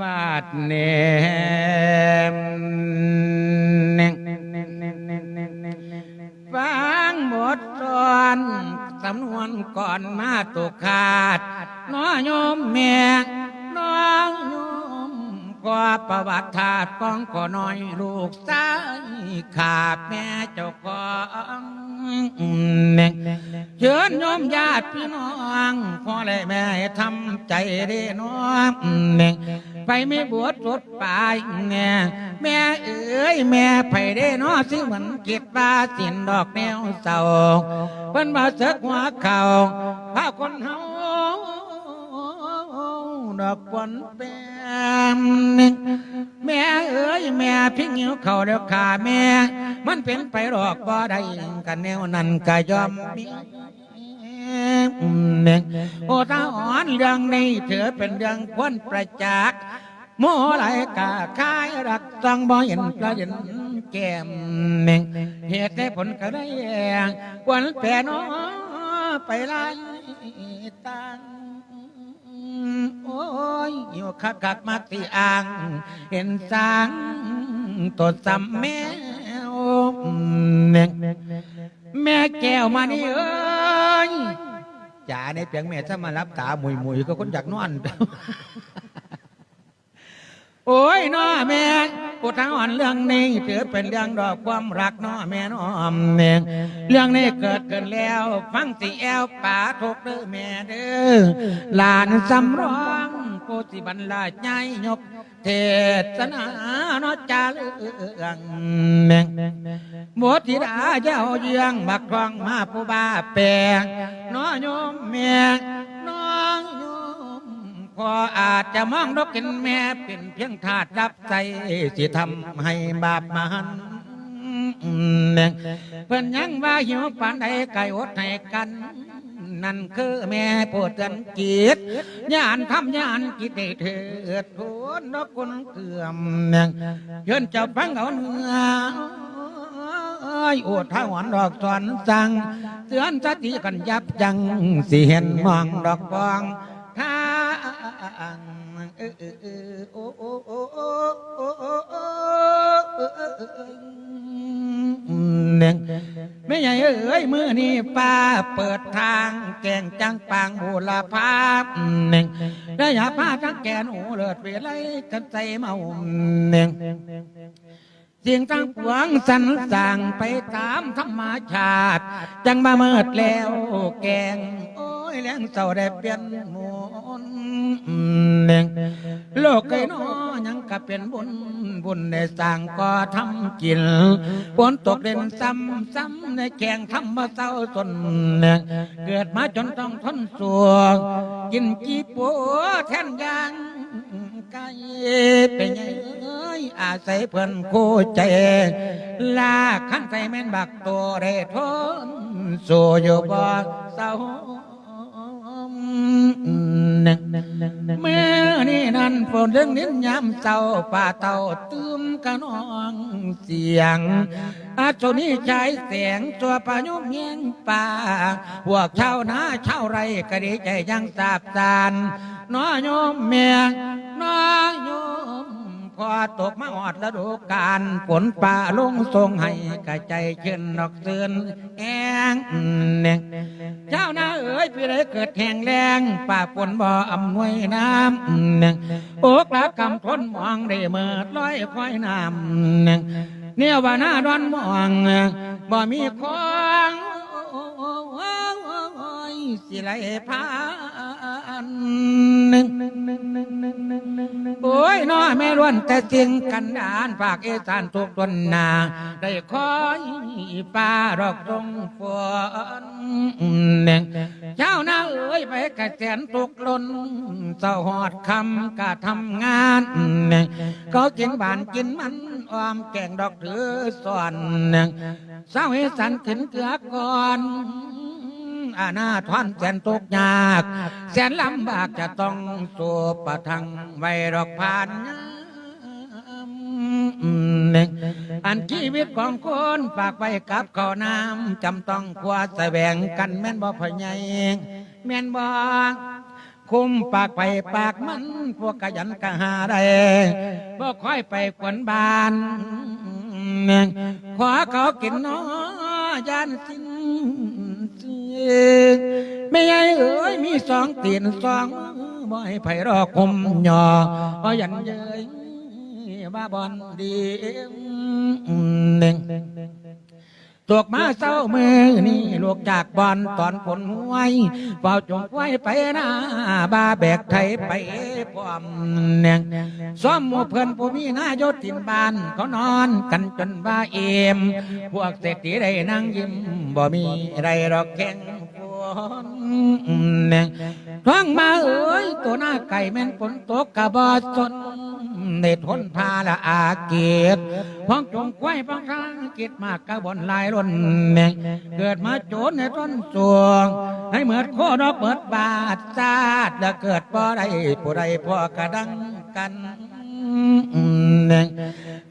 บาดเนมฟังหมดตอนสำนวนก่อนมาตุกขาดน้อโยมแม่น้องโยมก็ประวัติธาตร์ป้องกอน องแม่เชิญโยมญาติพี่น้องพ่อและแม่ทำใจเด้น้องแม่ไปไม่บวชสดปายแม่แม่เอ้ยแม่ไปได้น้อสิเหมือนกิดว่าสินดอกแนวเศร้าเพิ่นมาเสกหัวเข่าพาคนเฮาดอกปนแปม แม่พิงหิวเขาเดียวขาแม่ มันเป็นไปหรอกบ่ได้กันแนวนั้นก็ยอมมีโอ้ถ้าอ่อนเรื่องนี้เถือเป็นเรื่องควรประจักษ์โมไหลกาคายรักจังบ่เห็นประเด็นแก้มเหตุได้ผลก็ได้ควรแต่น้อไปไล่ตัง โอ้ยอยู่คักคักมาติอ่าง เห็นสางตัวจำแม่แม่แม่แก้วมานี่เอ้ยจ๋าในเปียงแม่ถ้ามารับตาหมุยหมุยก็คนอยากนอน โอ้ยน้อแม่กูทั้งอ่อนเรื่องนี้ถือเป็นเรื่องดอกความรักน้อแม่น้อมแม่เรื่องนี้เกิดขึ้นแล้ว ฟังสิแอวป่าทุกเด้อแม่เด้อหลานสำรองกูสิบรรลาใหญ่ยกเทศนาเนาะจาเรื่องแม่บทธิดาเจ้าเยืองบักทองมาผู้บ้าแปลงน้อโยมแม่น้อง พออาจจะมองดอกกินแม่เป็นเพียงทาสรับใจสิทำให้บาปมันเพิ่อนยังว่าหิวปานใดไก่อดให้กัน นั่นคือแม่ปรดเตือนจิตญาณทำญาณกิจได้เถิดทุนดอกคนเกื่อมแม่งเชิญเจ้าฟังเอาเนื้ออ้ยโอดท้าหวนดอกสอนสั่งเตือนสติกันยับยั้งสิเห็นมองดอกบองทาง เออเออเออโอ้โอ้โอ้โอ้โอ้โอ้โอ้เน่งไม่ใหญ่เอ้ยมือนี่ป้าเปิดทางแกงจังปางบูรพาเน่งได้ยาป้าทั้งแกหนูเลิศเวไลกันใจเมาเน่งเสียงตั้งปวงสันสั่งไปตามธรรมชาติ จังมาเมิดแล้วแกงโอ้ ยแรงเศร้าได้เปลี่ยนมุนเน่งโลกไก่น้อยังก็เป็นบุญบุญได้สร้างก็ทำกินฝนตกเด่นซ้ำซ้ำในแข่งทำมาเศร้าสนเน่งเกิดมาจนต้องทนสัวกินจีปัวแทนยางไก่เป็นไงเอ้ยอาศัยเพิ่อนคู่ใจลาขั้นใส่แม่นบักตัวเรทนสู้อยู่บ่เศร้า เมื่อนี่นั่นฝนเรื่องนิ้นยามเจ้าป่าเต่าตื้มกะนองเสียงอาจนี้ใช้เสียงตัวปายุเงียงป่าพวกชานาเช่าไรก็ดีใจยังสาบสานน้อยโยมเมียน้อโยม พอตกมาออดฤดูกาลฝนป่าลงทรงให้กระใจเช่นดอกเตือนแองเน่งเจ้านาเอ๋ยพี่ได้เกิดแห่งแรงป่าฝนบ่อำนวยน้ำเน่งโอกละกำทนมองได้เมิดลอยคอยน้ำเน่งเนี่ยว่าหน้าดอนมองบ่มีของสิไหลพา หนึ่งโอ้ยน้อแม่ล้วนแต่สิ่งกันดานภาคเอสานทุกตนนาได้คอยป่าดอกตรงฝนเน่งเจ้านาเอ้ยไปกระแสนตกลนเศร้าหอดคำกะทำงานเน่งก็กินบานกินมันออมแกงดอกถือสอนเน่งเศร้าเอสานขึ้นเกลือก่อน อาณาทวนแสนทุกข์ยาก แสนลำบากจะต้องสู้ประทังไว้ดอกผ่านอันชีวิตของคนฝากไว้กับข้าวน้ำจำต้องคว้าแสวงกันแม่นบ่พ่อใหญ่แม่นบ่คุมปากไปปากมัน พวกขยันกะหาได้บ่ค่อยไปกวนบานขอเขากินน้อยานสิ้น ไม่ใหญ่เอ้ยมีสองตีนสองมือบ่ให้ไผรอคุมหยอบ่ยันเย้ยบ้าบอนดีหนึ่ง ตกมาเศร้ามือนี่ลูกจากบอนตอนฝนห้วยเฝ้าจงไว้ไปหน้าบาแบกไทยไปพร้อมเนียงซ้อมหมู่เพื่อนผู้มีหน้าโยตินบานเขานอนกันจนว่าเอม พวกเศรษฐีได้นั่งยิ้มบ่มีไรหรอกแข่งฝนเนียงท้องมาเอ้ยตัวหน้าไก่แม่นฝนตกกระบอสน เน็ดทนพาละอาเกียรพ้องจงไว้พ้องทางกิดมากกะบนลายล้นแมงเกิดมาโจรในต้นสวง ให้เหมือนโคดอกเปิดบาดซาดแล้วเกิดบ่ได้ผู้ใดพ่อกระดังกันแมง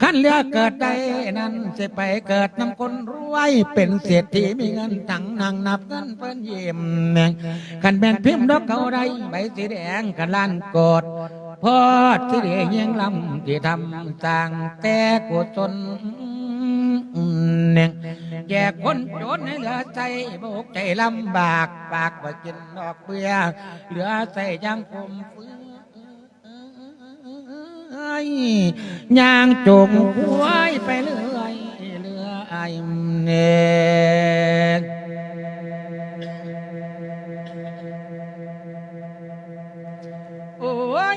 ขั้นเรือเกิดได้นั้นจะไปเกิดนำคนรวยเป็นเศรษฐีมีเงินถังนางนับเงินเพิ่นเยี่ยมแมงขันแบนพิมพ์ดอกเขาได้ใบสีแดงกันล้านกด พอดที่เดียงยังลำที่ทำสร้างแต่กุศลเนี่ยแยกคนจนให้เหลือใจบกใจลำบากปากว่ากินดอกเบี้ยเหลือใส่ยังคมฟื้อยย่างจงหวยไปเรื่อยเรื่อยเนี่ย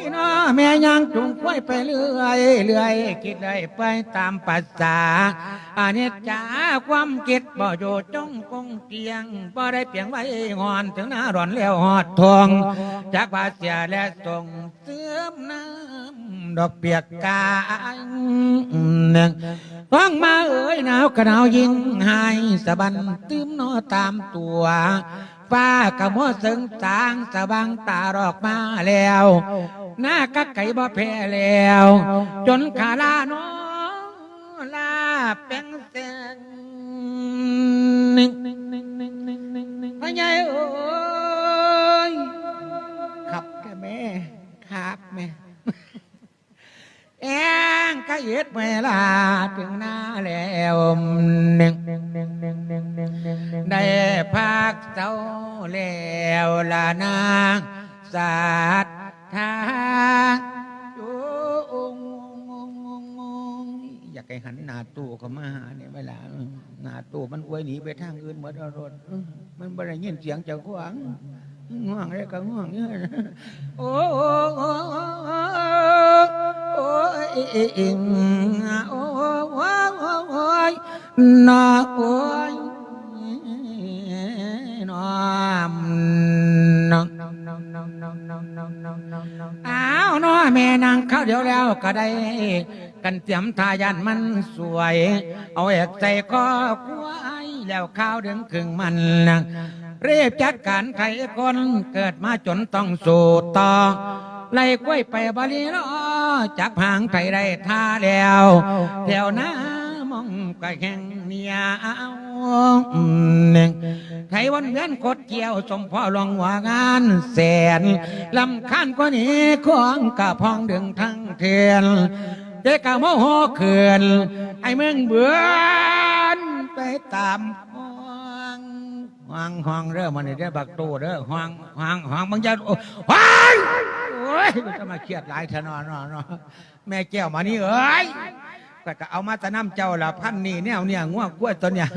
อ้ยน้อแม่ยังจุงควยไปเรื่อยเรื่อยคิดได้ไปตามภาษาอันนี้จ้าความคิดบ่อยู่จงคงเตียงบ่ได้เพียงไว้งอนถึงหน้าร้อนแล้วหอดทองจากภาเสียและส่งเสื่อมน้ำดอกเปียกกาหนึ่งร้องมาเอ้ยหนาวกระหนาวยิ่งหายสะบันตื้มนอตามตัว ฟ้ากระมัวสึงสางสะบังตารอกมาแล้วหน้ากักไก่บ่แพ้แล้ว จนขาลาโนลาเป็นเส้นหนึ่งหนึ่งหนึ่งหนึ่งหนึ่งหนึ่งหนึ่งพะยายโอ้ยขับแกแม่ครับแม่แองก็เย็ดเวลาถึงหน้าแล้วหนึ่งได้ พักเจ้าแล้วละนางสาดทางอยู่อยากให้หันหน้าตู้เข้ามาหาเนี่ยเวลาหน้าตู้มันอวยหนีไปทางอื่นหมดแล้วรถมันบ่ได้ยินเสียงจ้าขวางง่วงเลยก็ง่วงเนี่ยโอ้โอ้โอ้โอ้โอ้ยอิงโอ้โอ้โอ้โอ้ยนอโอ้ เข้าเดี๋ยวแล้วก็ได้ กันเตรียมทายันมันสวย เอาเอกใจก็ควายแล้วข้าวเดืองครึ่งมันเรียบจัดการไข่คนเกิดมาจนต้องสูตต่อไล่กล้วยไปบาลีล้อจับหางไทยได้ท่าแล้วแถวหน้า มองกะแข่งเนียเอาหนึ่งไทยวันเวียนกดเกี่ยวสมพ่อลวงว่างานแสนลำคันกว่านี้ของกะพองดึงทั้งเทียนเด็กกะโมโหเขื่อนไอ้เมืองเบือนไปตามห้องห้องห้องเด้อมันนี่เด้อบักโตเด้อห้องห้องห้องบางอย่างโอ้ห้องโอ้ยจะมาเครียดหลายเถอะนอนนอนแม่แก้วมานี่เอ้ย ก็ก็เอามาตะน้ำเจ้าละพันนี่เนี่ยเนี่ยง่วงกล้วยตัวเนี่ย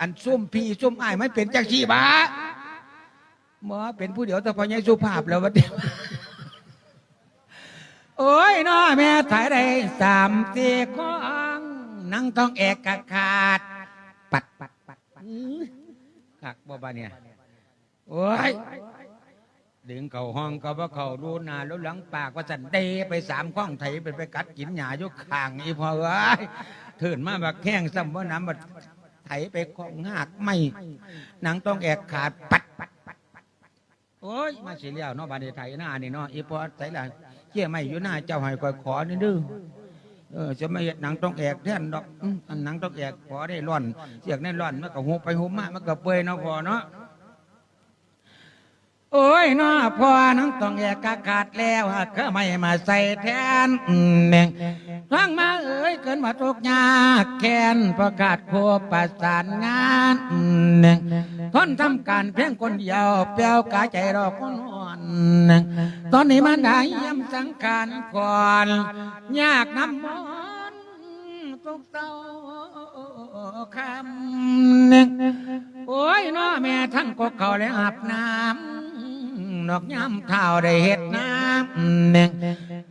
อันซุ่มพีซุ่มอ้ายไม่เป็นจักชีบาหมอเป็นผู้เดียวแต่พอยังสุภาพแล้ววะเดียวโอ้ยน้อแม่ถ่ายได้สามสี่ของนั่งต้องแอกกะขาด ปัดปัดปัดปัดขักบ่บาเนี่ยโอ้ย ดึงเข่าห้องก็ว่าเข่าดูนาแล้วหลังปากว่าสันเดไปสามข้องไถไปไปกัดกินหญ้าอยกข้างอีพอเอ้ยเถินมาบักแข้งซ้ำว่าน้ำบัดไถไปข้องหากไม่หนังต้องแอกขาดปัดปัดปัดปัดปัดโอ้ยมาเสียแล้วเนาะบานในไถหน้านี่เนาะอีพอใส่ละเกี่ยไม่อยู่หน้าเจ้าให้คอยขอนี่ดื้อเออจะไม่เฮ็ดหนังต้องแอกแท่นดอกอันหนังต้องแอกขอได้ร่อนเสียกได้ร่อนมันก็หูไปหูมามันก็เปื่อยเนาะพอเนาะ โอ้ยน้อพ่อนังต้องแยกกะขาดแล้วก็ไม่มาใส่แทนหนึ่งฟังมาเอ้ยเกินมาทุกยากแค้นประกาศโคประสานงานหนึ่งทนทำการเพียงคนเดียวเปลี่ยวกายใจรอคนอ่อนหนึ่งตอนนี้มันได้ยี่ยมสังขารก่อนยากน้ำมนต์ทุกเต้าคำหนึ่งโอ้ยน้อแม่ทั้งกกเขาและอาบน้ำ นอกย้ำเท้าได้เห็ดน้ำหนึ่ง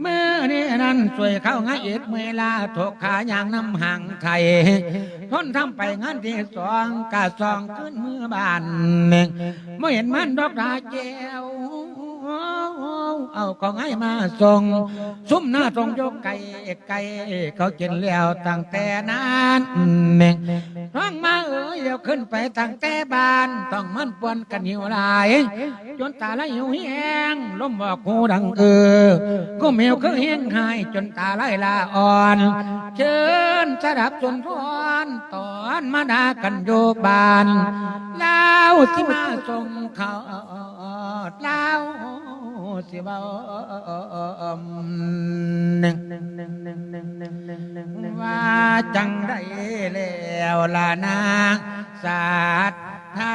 เมื่อนี้นั้นสวยเข้าง่ายเอ็ดเมื่อลาถกขาอย่างน้ำห่างไทยทนทำไปงานที่สองกะสองขึ้นมือบานหนึ่งเมื่อเห็นมันดอกดาเจว เอาของให้มาส่งซุ้มหน้าตรงยกไก่ไก่เขากินแล้วตั้งแต่นั้นหนึ่งร้องมาเอ้ยเดี๋ยวขึ้นไปตั้งแต่บ้าน ต้องมันปวนกันหิวหลาย จนตาไหลหิวแห้งล้มบอกหูดังเออก็เมียวคือเฮียงหายจนตาไหลลาอ่อน เชิญสดับจนทอนตอนมาดากันโยบานลา ที่มาส่งเขาเล่าสิบาหนึ่งว่าจังได้แล้วล่ะนางสาธา